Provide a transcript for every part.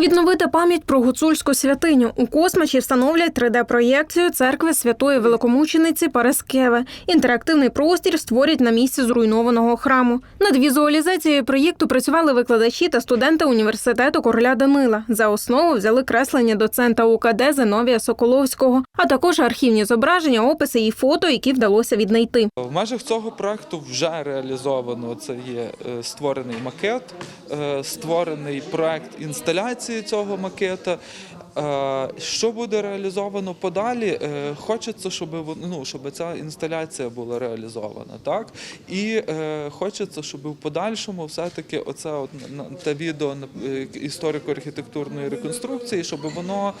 Відновити пам'ять про гуцульську святиню у космачі встановлять 3D-проєкцію церкви святої великомучениці Параскеви. Інтерактивний простір створять на місці зруйнованого храму. Над візуалізацією проєкту працювали викладачі та студенти університету короля Данила. За основу взяли креслення доцента УКД Зиновія Соколовського, а також архівні зображення, описи і фото, які вдалося віднайти. В межах цього проекту вже реалізовано це є е, створений макет, е, створений проект інсталяції цього макета. Е, Що буде реалізовано подалі? Е, Хочеться, щоб ну, щоб ця інсталяція була реалізована, так і е, хочеться, щоб в подальшому все-таки оце от те відео історико-архітектурної реконструкції, щоб воно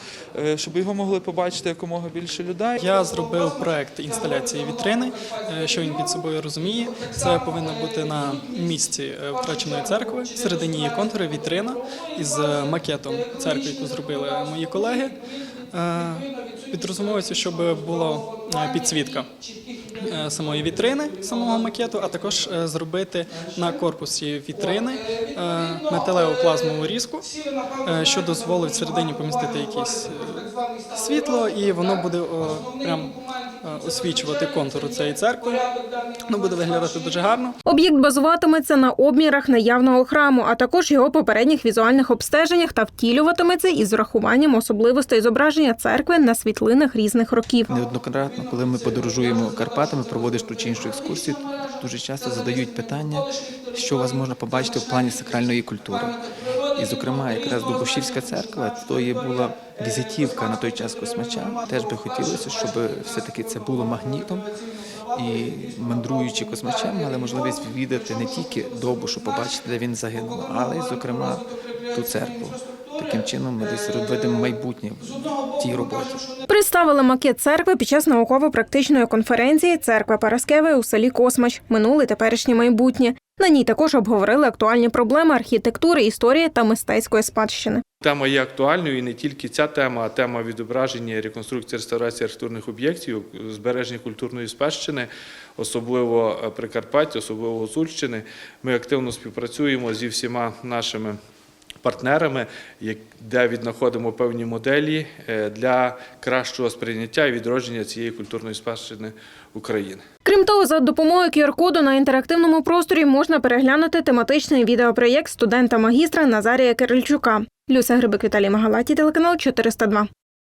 щоб його могли побачити якомога більше людей. Я зробив проект інсталяції вітрини. Що він під собою розуміє? Це повинно бути на місці втраченої церкви. Всередині є контури вітрина із е, макетом церкви, яку зробили мої колеги. Е, Підрозумовується, щоб була е, підсвітка е, самої вітрини, самого макету, а також зробити на корпусі вітрини металеву плазмову різку, що дозволить всередині помістити якісь е, світло, і воно буде прям освічувати контур цієї церкви. Ну, буде виглядати дуже гарно. Об'єкт базуватиметься на обмірах наявного храму, а також його попередніх візуальних обстеженнях та втілюватиметься із врахуванням особливостей зображення церкви на світлинах різних років. Неоднократно, коли ми подорожуємо Карпатами, проводиш ту чи іншу екскурсію, дуже часто задають питання, що у вас можна побачити в плані сакральної культури. І, зокрема, якраз Дубошівська церква то є була візитівка на той час космача. Теж би хотілося, щоб все-таки це було магнітом. І мандруючи космачем, мали можливість відвідати не тільки добу, щоб побачити, де він загинув, але й, зокрема, ту церкву. Таким чином ми десь видимо майбутнє в тій роботі. Представили макет церкви під час науково-практичної конференції Церква Параскеви у селі Космач. Минуле теперішнє майбутнє. На ній також обговорили актуальні проблеми архітектури, історії та мистецької спадщини. Тема є актуальною і не тільки ця тема, а тема відображення реконструкції реставрації архітектурних об'єктів, збереження культурної спадщини, особливо е, Прикарпаття, особливо Гуцульщини. Ми активно співпрацюємо зі всіма нашими партнерами, де віднаходимо певні моделі е, для кращого сприйняття і відродження цієї культурної спадщини України. Крім того, за допомогою QR-коду на інтерактивному просторі можна переглянути тематичний відеопроєкт студента-магістра Назарія Кирильчука. Люся Грибик, Віталій Магалаті, телеканал 402.